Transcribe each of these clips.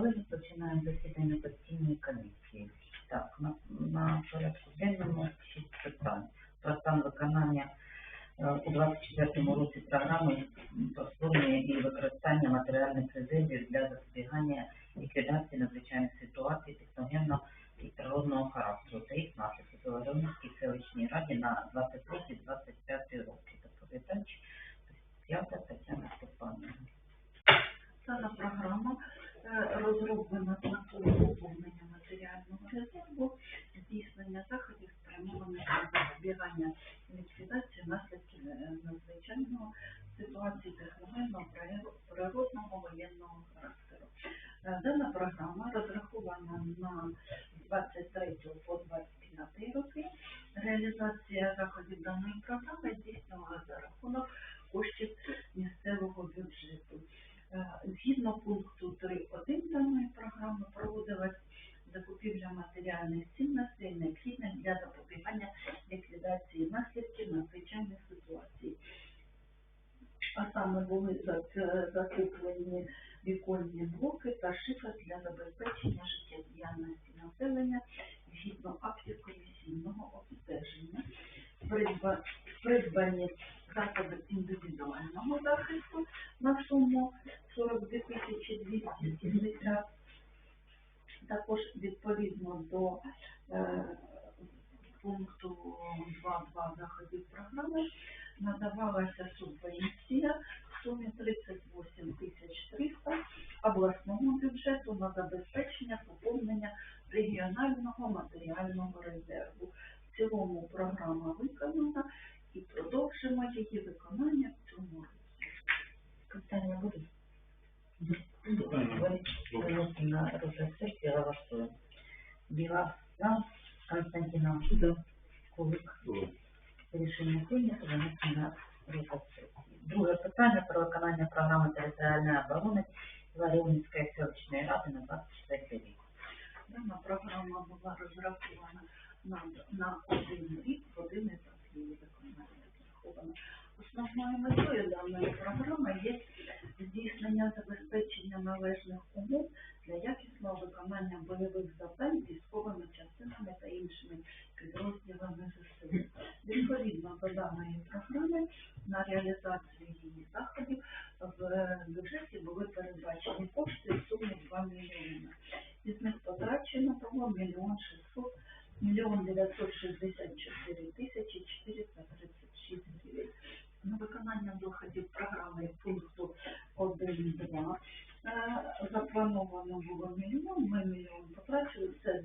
Колеги, починаємо засідання постійної комісії. Так, на, на порядку денному шість питань. Про стан виконання е, у 24-му році програми про і використання матеріальних резервів для запобігання ліквідації надзвичайних ситуацій техногенного і природного характеру та їх наслідків у Воронівській селищній раді на 23-25 роки. Доповідач П'ята Тетяна Степанівна. Дана програма розроблена з метою поповнення матеріального резерву, здійснення заходів спрямованих на і ліквідації наслідків е, надзвичайного ситуації техногенного, природного, воєнного характеру. Е, Дана програма розрахована на 23 по 25 роки. Реалізація заходів даної програми здійснювалася за рахунок коштів місцевого бюджету. Е, Згідно пункту 3.1 даної програми проводилась закупівля матеріальних цінностей, необхідних для запобігання ліквідації наслідків надзвичайних ситуацій. А саме були зак- закуплені віконні блоки та шифер для забезпечення життєдіяльності населення згідно актів комісійного обстеження. Придба- Придбані засоби індивідуального захисту на суму 42 тисячі 270. Також відповідно до е, пункту 2.2 заходів програми надавалася субвенція в сумі 38 тисяч 300 обласному бюджету на забезпечення поповнення регіонального матеріального резерву. В цілому програма виконана і продовжимо її виконання в цьому році. Питання будуть? На розгляд сесії, голосуємо. Біла за, Константина Да. Кулик. Рішення прийнято, виносимо на розгляд сесії. Друге питання про виконання програми територіальної оборони Ларіонівської селищної ради на 24 рік. Дана програма була розрахована на, на один рік, в один етап її виконання розрахована. Основною метою даної програми є здійснення забезпечення належних умов для якісного виконання бойових завдань військовими частинами та іншими підрозділами ЗСУ. Відповідно до даної програми на реалізацію її заходів в бюджеті були передбачені кошти в сумі 2 мільйони. Із них потрачено того мільйон шістсот, мільйон дев'ятсот шістдесят чотири тисячі 436 гривень. На виконання доходів програми пункту 1.2 е, заплановано було мільйон, ми мільйон потрачили, це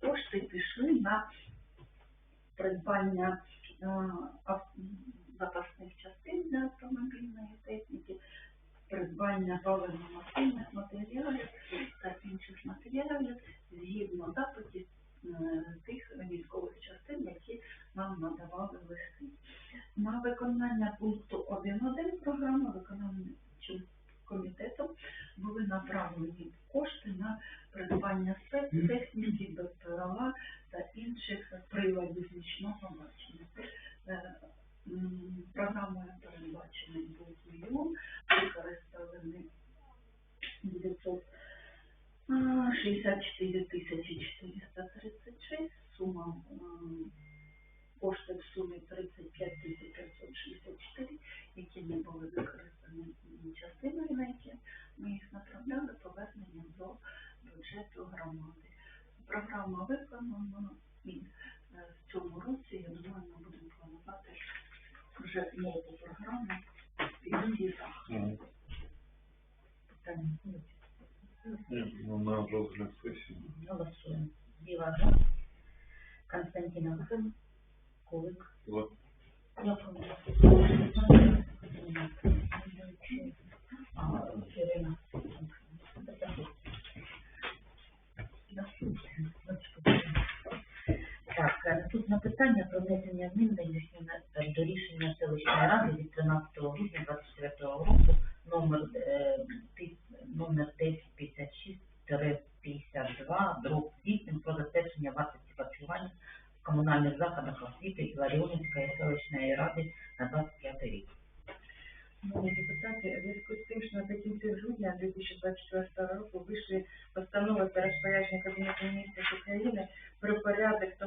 кошти пішли на придбання е, ав- запасних частин для автомобільної техніки, придбання паливно-мастильних матеріалів та інших матеріалів згідно запитів е, тих військових частин, які нам надавали листи. На виконання пункту 1.1 програми виконавчим комітетом були направлені кошти на придбання спецтехніки, БПЛА та інших приладів нічного бачення. Е, Програмою передбачений був 64 тисячі 436, сума кошти в сумі 35 тисяч 564, які не були використані частиною, на які ми їх направляли повернення до бюджету громади. Програма виконана і е, в цьому році, я думаю, ми будемо планувати вже нову програму і всі заходи. Питання? Ну, на розгляд сесії. Голосуємо. Біла за, Константина Кулик. За. Дякую. А, Ірина. Так, наступне питання про внесення змін до рішення, до рішення селищної ради від 13 грудня 24 року номер, е, номер 1056-52,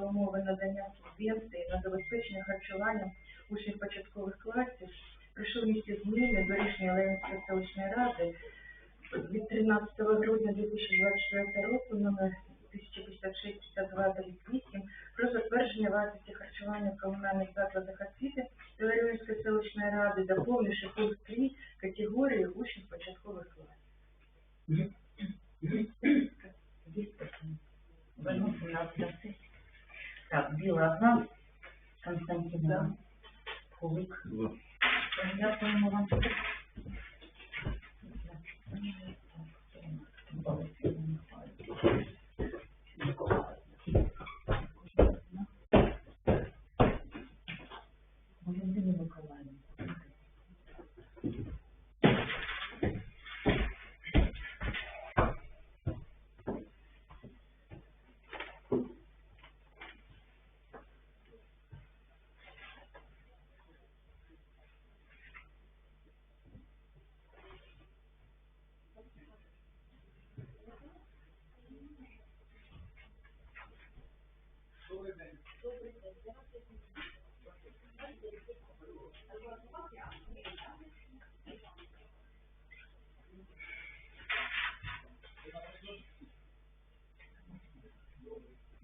умови надання субвенції на забезпечення харчуванням учнів початкових Біла одна, Константина, Кулик. Дякуємо вам.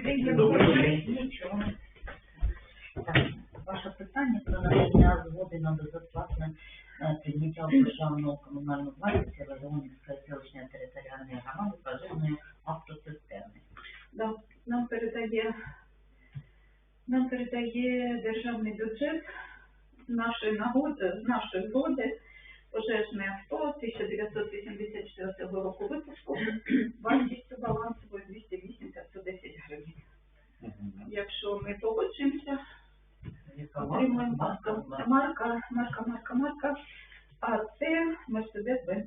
день, Добрий день. Нічого. Так, ваше питання про надання згоди на безоплатне е, прийняття у державну комунальну власність селищної територіальної громади пожежної автоцистерни. Да, нам передає, нам передає державний бюджет з нашої нагоди, з нашої згоди пожежне авто 1984 року випуску вартістю балансової 208 510 гривень. Якщо ми погоджуємося, отримуємо марка? марка, марка, марка, марка, марка, а це Mercedes-Benz.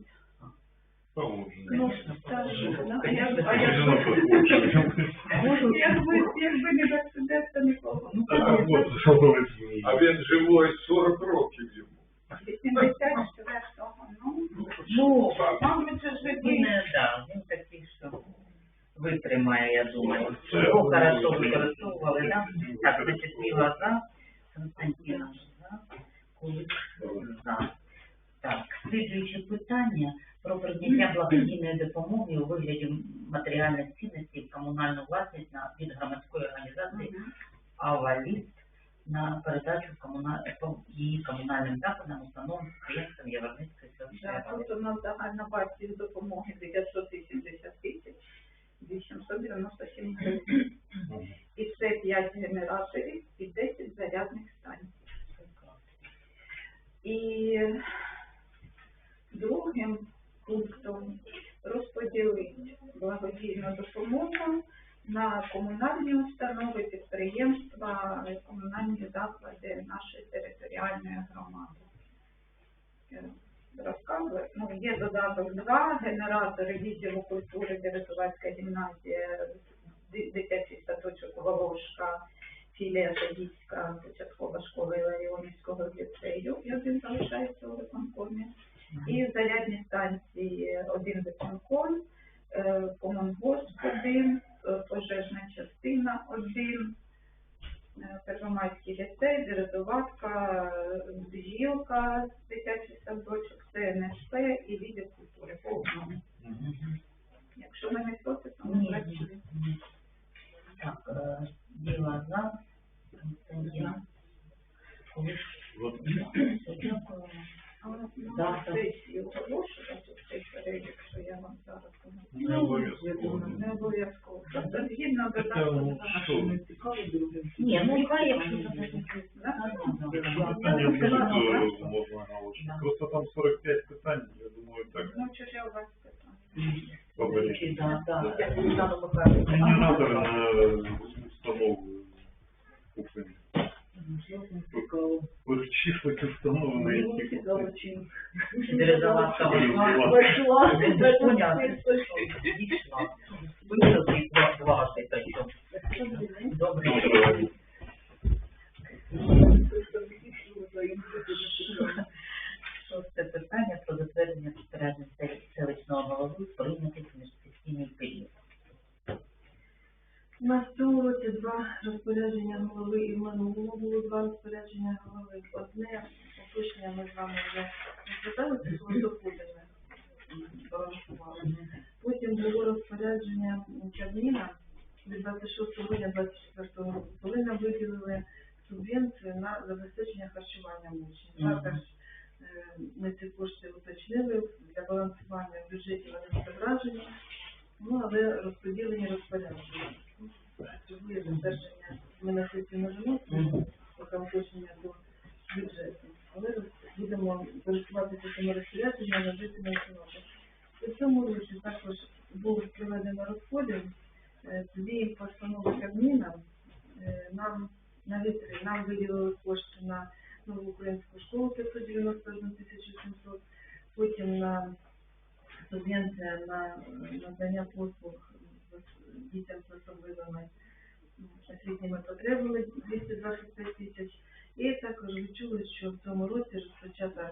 Ну, Конечно, а я- Конечно, а. Якби, не Mercedes, то нікого. Ну, А він живой 40 років йому. 84-го, ну, Ну, мабуть, це ж він, ви е, да, він такий, що витримає, я думаю. Це Його буде хорошо добре. використовували, да? Так, значить, Біла за, Константина за, Кулик за. Так, слідуюче питання про прийняття благодійної допомоги у вигляді матеріальних цінностей в комунальну власність на від громадської організації «Аваліст» на передачу комуна... її комунальним закладам, установам, підприємствам Яворницької селищної ради. Тут у нас загальна вартість допомоги 980 тисяч 897 гривень. І це 5 генераторів комунальні установи, підприємства, комунальні заклади нашої територіальної громади. Е, Розказую. Ну, є додаток 2, генератори відділу культури, Дерезувацька гімназія, дитячий садочок Волошка, філія Жадівська, початкова школа Іларіонівського ліцею, і один залишається у виконкомі. І зарядні станції один виконком, комунгосп один, е, пожежна частина один, е, Первомайський ліцей, Березоватка, е, Бжілка, дитячий садочок, ЦНСП і культури по одному. Якщо ви не проти, то ми Ні, працюємо. ні. Так, е, Діла за, це є. Коли Вот. все, дякуємо. Але Да, на так. сесії оголошувати цей перелік, що я вам зараз кажу. Не обов'язково. Не обов'язково. Тобто згідно Це, додатку ну, що? Ні, ну хай, якщо це Питання дуже можна налучити. Просто там 45 питань, я думаю, так Ну, я у вас питаю? побережно. Так, так, Я Оксана Михайлівна. Не надо на установу кухні. Перечислить установи, на які кухні. Березоватка вийшла. Вошла. Не поняла. Вийшов і два- два. Добре. Добре. Шосте питання про затвердження розпоряджень сел- селищного голови прийнятих в міжсесійний період. У нас в цьому році два розпорядження голови і в минулому було два розпорядження голови. Одне уточнення ми з вами вже розглядали, це було доходами. проголосували. Потім було розпорядження Кабміна від 26 грудня 24 року, коли нам виділили субвенцію на забезпечення харчування учнів. Також е, ми ці кошти уточнили для балансування в бюджеті вони відображені, ну але розподілені розпорядження. Потребує затвердження, ми на сесію не Мгм. поки уточнення до бюджету. Але будемо користуватися цими розпорядженнями, на існувати. У цьому році також був проведено розподіл е, дві постанови Кабміна. Е, Нам на вітри. Нам виділили кошти на нову українську школу 591 тисячу 700, потім на субвенція на надання послуг дітям з особливими освітніми потребами 225 тисяч. І також ви чули, що в цьому році розпочата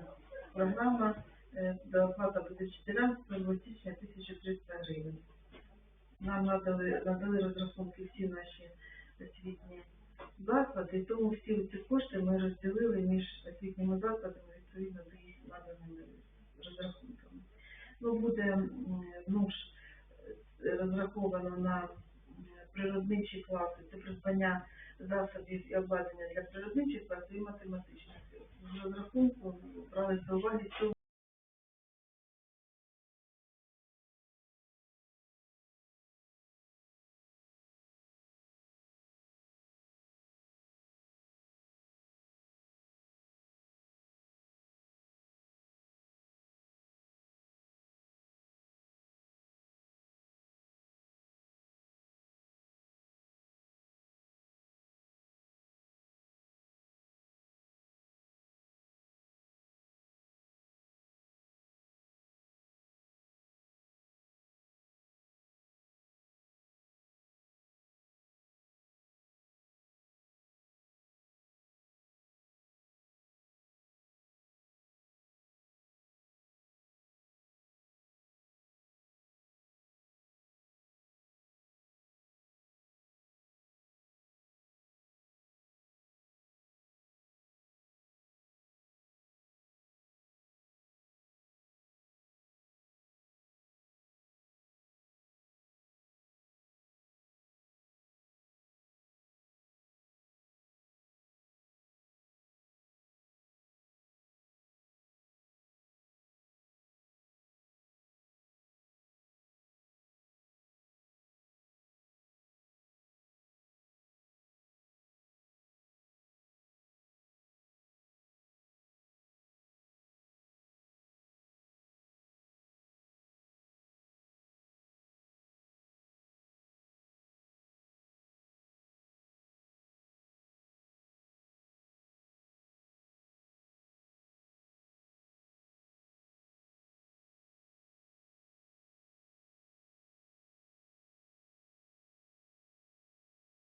програма е, доплата буде вчителям з 1 січня 1300 гривень. Нам надали, надали розрахунки всі наші освітні заклади, тому всі ці кошти ми розділили між освітніми закладами відповідно до їх наданими розрахунками. Ну, Буде ну, е, розраховано на природничі класи, це придбання засобів і обладнання для природничих класів і математичних. Розрахунку брали до уваги цього.